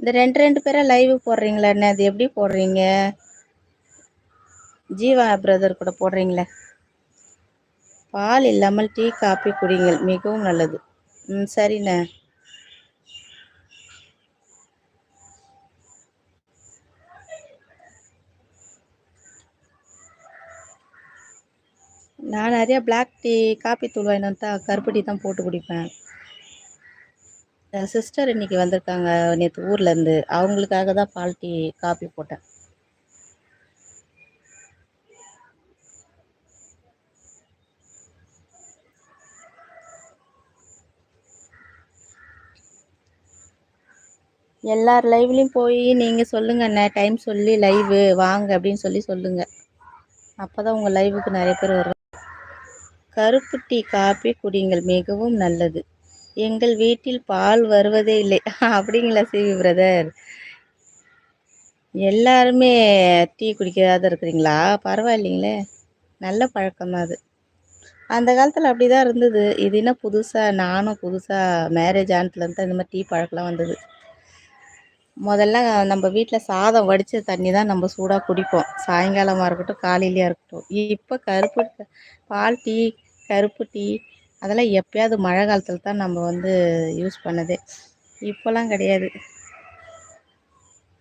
இந்த ரெண்டு ரெண்டு பேராக லைவ் போடுறீங்களா என்ன அது எப்படி போடுறீங்க? ஜீவா பிரதர் கூட போடுறீங்களே. பால் இல்லாமல் டீ காப்பி குடிங்கள். மிகவும் நல்லது. ம் சரிண்ணே. நான் நிறைய பிளாக் டீ காப்பி தூள் வாங்கினா கருப்பு டீ தான் போட்டு குடிப்பேன். சிஸ்டர் இன்னைக்கு வந்திருக்காங்க. நேற்று ஊர்லேருந்து அவங்களுக்காக தான் பால் டீ காப்பி போட்டேன். எல்லார் லைவ்லையும் போய் நீங்கள் சொல்லுங்க என்ன டைம் சொல்லி லைவு வாங்க அப்படின்னு சொல்லி சொல்லுங்க. அப்போ தான் உங்கள் லைவுக்கு நிறைய பேர் வருவாங்க. கருப்பு டீ காப்பி குடிங்கள் மிகவும் நல்லது. எங்கள் வீட்டில் பால் வருவதே இல்லை. அப்படிங்களா சிவி பிரதர்? எல்லாருமே டீ குடிக்காத இருக்கிறீங்களா? பரவாயில்லைங்களே. நல்ல பழக்கம் அது. அந்த காலத்தில் அப்படி தான் இருந்தது. இது என்ன புதுசாக நானும் புதுசாக மேரேஜ் ஆனத்துலேருந்து தான் இந்த மாதிரி டீ பழக்கம்லாம் வந்தது. முதல்ல நம்ம வீட்டில் சாதம் வடித்த தண்ணி தான் நம்ம சூடாக குடிப்போம். சாயங்காலமாக இருக்கட்டும் காலையிலையாக இருக்கட்டும். இப்போ கருப்பு பால் டீ கருப்பு டீ அதெல்லாம் எப்பயாவது மழை காலத்தில் தான் நம்ம வந்து யூஸ் பண்ணதே. இப்போல்லாம் கிடையாது.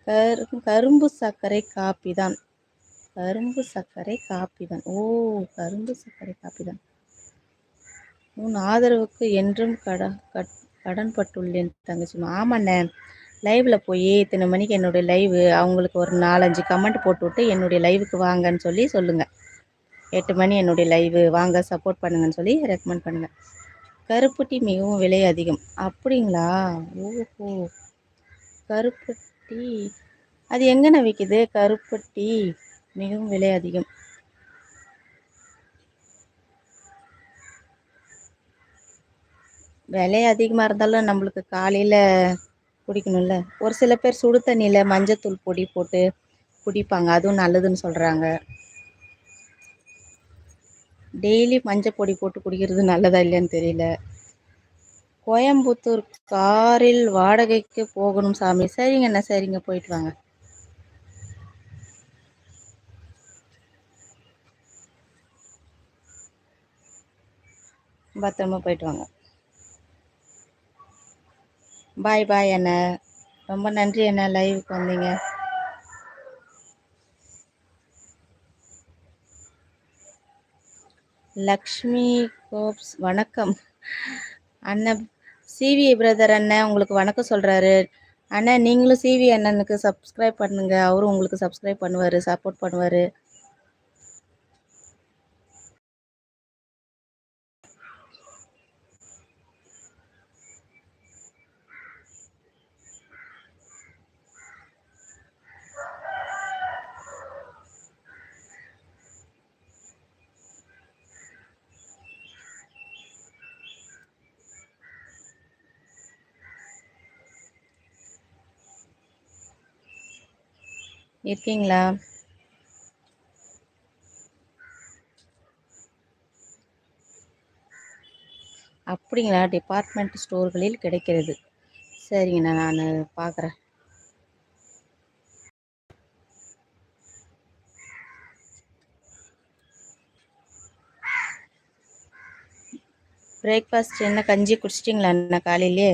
கரு கரும்பு சர்க்கரை காப்பி தான். கரும்பு சர்க்கரை காப்பி தான். ஓ கரும்பு சர்க்கரை காப்பி தான். உன் ஆதரவுக்கு என்றும் கட கட் கடன்பட்டுள்ளேன் தங்கச்சி ஆமாண்ணே. லைவில் போய் இத்தனை மணிக்கு என்னுடைய லைவு அவங்களுக்கு ஒரு நாலஞ்சு கமெண்ட் போட்டுவிட்டு என்னுடைய லைவுக்கு வாங்கன்னு சொல்லி சொல்லுங்கள் எட்டு மணி என்னுடைய லைவு வாங்க சப்போர்ட் பண்ணுங்கன்னு சொல்லி ரெக்கமெண்ட் பண்ணுங்கள் கருப்புட்டி மிகவும் விலை அதிகம். அப்படிங்களா? ஓஹோ. கருப்புட்டி. அது எங்கண்ணே விற்கிது கருப்புட்டி மிகவும் விலை அதிகம். விலை அதிகமாக இருந்தாலும் நம்மளுக்கு காலையில் குடிக்கணும்ல. ஒரு சில பேர் சுடு தண்ணியில் மஞ்சத்தூள் பொடி போட்டு குடிப்பாங்க. அதுவும் நல்லதுன்னு சொல்கிறாங்க டெய்லி மஞ்சள் பொடி போட்டு குடிக்கிறது நல்லதா இல்லைன்னு தெரியல. கோயம்புத்தூர் காரில் வாடகைக்கு போகணும் சாமி. சரிங்கண்ணா சரிங்க. போயிட்டு வாங்க. பத்திரமா போயிட்டு வாங்க. பாய் பாய் அண்ணா. ரொம்ப நன்றி அண்ணா லைவுக்கு வந்தீங்க. லக்ஷ்மி கோப்ஸ் வணக்கம். அண்ணன் சிவி பிரதர் அண்ணன் உங்களுக்கு வணக்கம் சொல்கிறாரு அண்ணன் நீங்களும் சிவி அண்ணனுக்கு சப்ஸ்கிரைப் பண்ணுங்கள் அவரும் உங்களுக்கு சப்ஸ்கிரைப் பண்ணுவார் சப்போர்ட் பண்ணுவார். இருக்கீங்களா? அப்படிங்களா? டிபார்ட்மெண்ட் ஸ்டோர்களில் கிடைக்கிறது. சரிங்கண்ணா நான் பார்க்குறேன் பிரேக்ஃபாஸ்ட் என்ன கஞ்சி குடிச்சிட்டிங்களா அண்ணா காலையிலே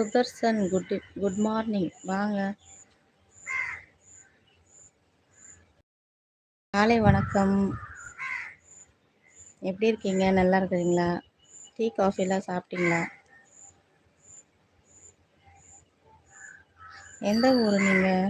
சுதர்சன் குட் குட் மார்னிங் வாங்க. காலை வணக்கம். எப்படி இருக்கீங்க? நல்லா இருக்கிறீங்களா? டீ காஃபிலாம் சாப்பிட்டீங்களா? எந்த ஊர் நீங்கள்